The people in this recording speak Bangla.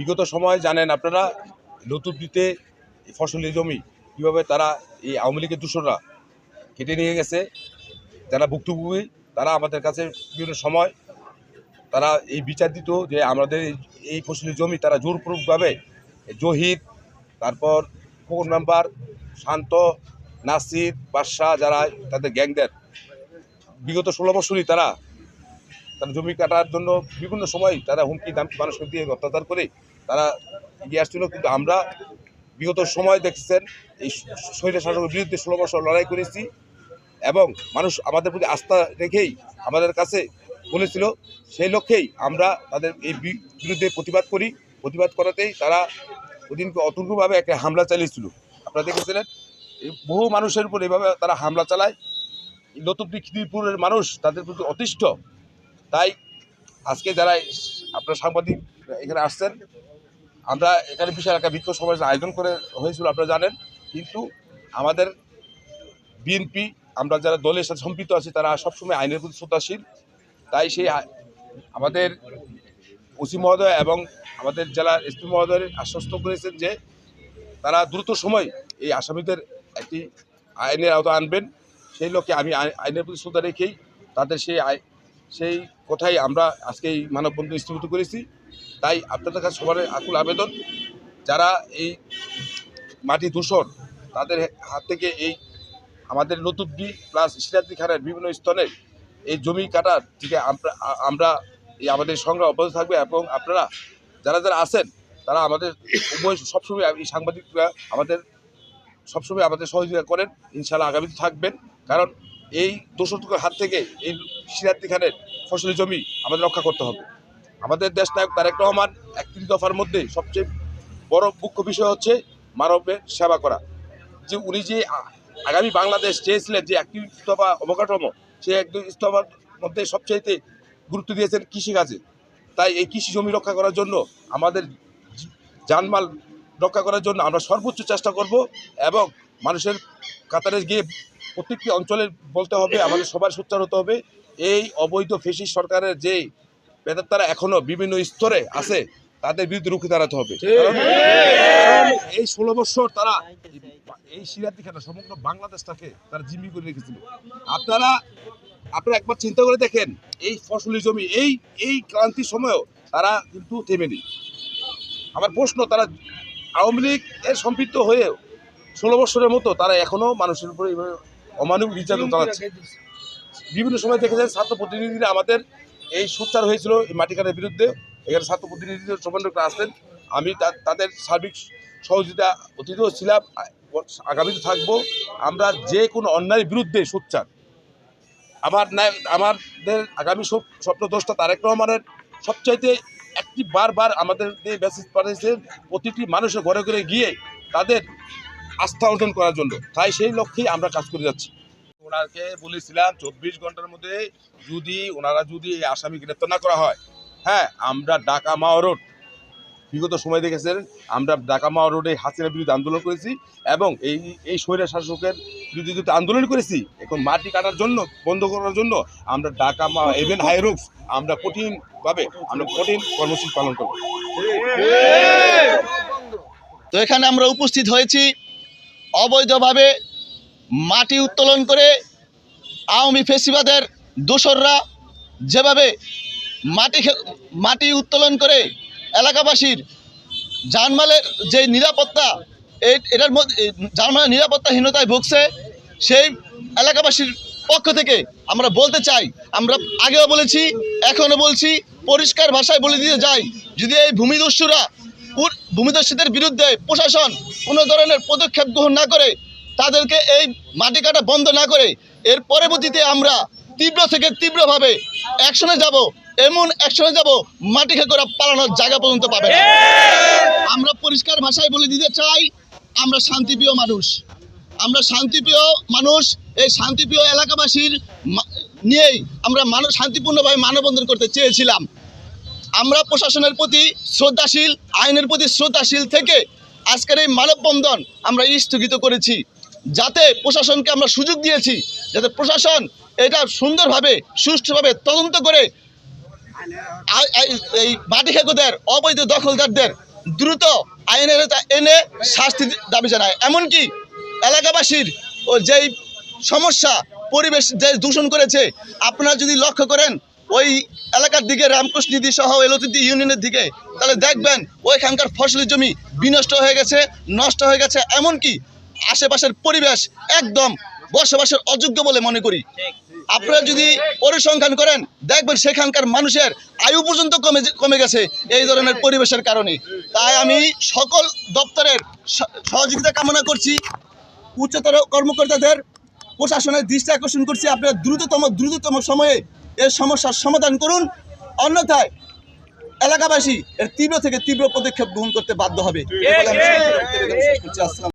বিগত সময় জানেন আপনারা নতুন দিতে ফসলি জমি, কীভাবে তারা এই আওয়ামী লীগের দূষণরা কেটে নিয়ে গেছে, যারা ভুক্তভোগী, তারা আমাদের কাছে বিভিন্ন সময় তারা এই বিচার দিত যে আমাদের এই- এই ফসলি জমি তারা জোরপূর্বকভাবে জহিদ তারপর খোকন মেম্বার শান্ত, নাসির, বাদশাহ যারা তাদের গ্যাংদের বিগত ষোলো বছরই তারা তারা জমি কাটার জন্য বিভিন্ন সময় তারা হুমকি, দাম মানুষকে দিয়ে অত্যাচার করে তারা এগিয়ে আসছিল, কিন্তু আমরা বিগত সময় দেখছেন, এই শৈল শাসকের বিরুদ্ধে ষোলো বছর লড়াই করেছি এবং মানুষ আমাদের প্রতি আস্থা রেখেই আমাদের কাছে বলেছিল, সেই লক্ষ্যেই আমরা তাদের এই বিরুদ্ধে প্রতিবাদ করি। প্রতিবাদ করাতেই তারা ওদিনকে অতর্কভাবে একটা হামলা চালিয়েছিল। আপনারা দেখেছিলেন, এই বহু মানুষের উপর এভাবে তারা হামলা চালায়। নতুন খিদিরপুরের মানুষ তাদের প্রতি অতিষ্ঠ। তাই আজকে যারা আপনার সাংবাদিক এখানে আসছেন আমরা এখানে বিশাল একটা বিক্ষোভ সমাবেশ আয়োজন করে হয়েছিল, আপনারা জানেন। কিন্তু আমাদের বিএনপি আমরা যারা দলের সাথে সম্পৃক্ত আছি, তারা সবসময় আইনের প্রতি শ্রদ্ধাশীল। তাই সেই আমাদের ওসি মহোদয় এবং আমাদের জেলার এসপি মহোদয় আশ্বস্ত করেছেন যে, তারা দ্রুত সময় এই আসামিদের একটি আইনের আওতা আনবেন। সেই লক্ষ্যে আমি আই- আইনের প্রতি শ্রদ্ধা রেখেই তাদের সেই সেই কথাই আমরা আজকে এই মানববন্ধন স্থগিত করেছি। তাই আপনাদের কাছে সবার আকুল আবেদন। যারা এই মাটি দূষণ তাদের হাত থেকে এই আমাদের নতুনটি প্লাস সিরাজি খানের বিভিন্ন স্তরে এই জমি কাটার থেকে আমরা এই আমাদের সংগ্রাম অব্যাহত থাকবে এবং আপনারা যারা যারা আছেন, তারা আমাদের উভয় সবসময় এই সাংবাদিকরা আমাদের, সবসময় আমাদের সহযোগিতা করেন। ইনশাল্লাহ আগামীতে থাকবেন। কারণ এই দোষকের হাত থেকে এই সিরাজি খানের ফসলি জমি আমাদের রক্ষা করতে হবে। আমাদের দেশ নায়ক তারেক রহমান একত্রিশ দফার মধ্যে সবচেয়ে বড় মুখ্য বিষয় হচ্ছে মানবের সেবা করা। যে উনি যে আগামী বাংলাদেশ চেয়েছিলেন যে একটি ইস্তফা, অবকাঠামো সেই একটি ইস্তফার মধ্যে সবচাইতে গুরুত্ব দিয়েছেন কৃষিকাজে। তাই এই কৃষি জমি রক্ষা করার জন্য, আমাদের জানমাল রক্ষা করার জন্য আমরা সর্বোচ্চ চেষ্টা করব এবং মানুষের কাতারে গিয়ে প্রত্যেকটি অঞ্চলে বলতে হবে, আমাদের সবার সোচ্চার হতে হবে। এই অবৈধ ফেসি সরকারের যে বেদাত্তারা এখনও বিভিন্ন স্তরে আছে তাদের বিরুদ্ধে রুখে দাঁড়াতে হবে। এই ষোলো বছর তারা এই- সিরাতি খেলা সমগ্র বাংলাদেশটাকে তারা জিম্মি করে রেখেছিল। আপনারা আপনারা একবার চিন্তা করে দেখেন এই ফসলি জমি এই এই ক্রান্তির সময়ও তারা কিন্তু থেমেনি। আমার প্রশ্ন তারা আওয়ামী লীগ এর সম্পৃক্ত হয়েও ষোলো বছরের মতো তারা এখনও মানুষের উপরে অমানবিক নির্যাতন চালাচ্ছে। বিভিন্ন সময় দেখেছেন ছাত্র প্রতিনিধিরা আমাদের এই সোচ্চার হয়েছিল এই মাটিকানের বিরুদ্ধে। এখানে ছাত্র প্রতিনিধিদের সমন্বয়করা আসতেন আমি তাদের সার্বিক সহযোগিতা অতীতও ছিলাম, আগামীতে থাকব। আমরা যে কোনো অন্যায়ের বিরুদ্ধে সোচ্চার। আমার ন্যায় আমাদের আগামী স্বপ- স্বপ্নদ্রষ্টা তারেক রহমানের সবচাইতে একটি বারবার আমাদের যে মেসেজ পাঠিয়েছেন প্রতিটি মানুষের ঘরে ঘরে গিয়ে তাদের আস্থা অর্জন করার জন্য। তাই সেই লক্ষ্যেই আমরা কাজ করে যাচ্ছি। ওনাকে বলেছিলাম চব্বিশ ঘণ্টার মধ্যে যদি, ওনারা যদি এই আসামি গ্রেপ্তার না করা হয়। হ্যাঁ আমরা ঢাকা মাও রোড, বিগত সময় দেখেছেন, আমরা ঢাকা মাও রোডে হাসিনার বিরুদ্ধে আন্দোলন করেছি এবং এই এই স্বৈরা শাসকের বিরুদ্ধে যেহেতু আন্দোলন করেছি, এখন মাটি কাটার জন্য, বন্ধ করার জন্য আমরা ঢাকা মা এভেন হাইরুক্স আমরা কঠিনভাবে, আমরা কঠিন কর্মসূচি পালন করব। তো এখানে আমরা উপস্থিত হয়েছি অবৈধভাবে মাটি উত্তোলন করে আওয়ামী ফেসিবাদের দোসররা যেভাবে মাটি মাটি উত্তোলন করে এলাকাবাসীর জানমালের যে নিরাপত্তা এই এটার মধ্যে জানমালের নিরাপত্তাহীনতায় ভুগছে, সেই এলাকাবাসীর পক্ষ থেকে আমরা বলতে চাই, আমরা আগেও বলেছি, এখনও বলছি, পরিষ্কার ভাষায় বলে দিয়ে যাই যদি এই ভূমিদস্যুরা ভূমিদস্যুদের বিরুদ্ধে প্রশাসন কোনো ধরনের পদক্ষেপ গ্রহণ না করে তাদেরকে এই মাটি কাটা বন্ধ না করে এর পরবর্তীতে আমরা তীব্র থেকে তীব্রভাবে অ্যাকশনে যাব, এমন অ্যাকশনে যাব, মাটি খেকরা পালানোর জায়গা পর্যন্ত পাবে আমরা পরিষ্কার ভাষায় বলে দিতে চাই, আমরা শান্তিপ্রিয় মানুষ। আমরা শান্তিপ্রিয় মানুষ, এই শান্তিপ্রিয় এলাকাবাসীর নিয়েই আমরা মানব, শান্তিপূর্ণভাবে মানববন্ধন করতে চেয়েছিলাম। আমরা প্রশাসনের প্রতি শ্রদ্ধাশীল, আইনের প্রতি শ্রদ্ধাশীল থেকে আজকের এই মানববন্ধন আমরা স্থগিত করেছি। যাতে প্রশাসনকে আমরা সুযোগ দিয়েছি, যাতে প্রশাসন এটা সুন্দরভাবে, সুষ্ঠুভাবে তদন্ত করে এই মাটি খেকোদের, অবৈধ দখলদারদের দ্রুত আইনের এনে শাস্তি দাবি জানায়। এমনকি এলাকাবাসীর ও যেই সমস্যা, পরিবেশ যে দূষণ করেছে, আপনারা যদি লক্ষ্য করেন, ওই এলাকার দিকে রামকৃষ্ণ নিধি সহ এলোতিদি ইউনিয়নের দিকে, তাহলে দেখবেন ওইখানকার ফসলি জমি বিনষ্ট হয়ে গেছে, নষ্ট হয়ে গেছে। এমনকি আশেপাশের পরিবেশ একদম বসবাসের অযোগ্য বলে মনে করি। আপনারা যদি পরিসংখ্যান করেন দেখবেন সেখানকার মানুষের আয়ু পর্যন্ত কমে কমে গেছে এই ধরনের পরিবেশের কারণে। তাই আমি সকল দপ্তরের সহযোগিতা কামনা করছি। উচ্চতর কর্মকর্তাদের প্রশাসনের দৃষ্টি আকর্ষণ করছি। আপনারা দ্রুততম দ্রুততম সময়ে এর সমস্যার সমাধান করুন। অন্যথায় এলাকাবাসী এর তীব্র থেকে তীব্র পদক্ষেপ গ্রহণ করতে বাধ্য হবে।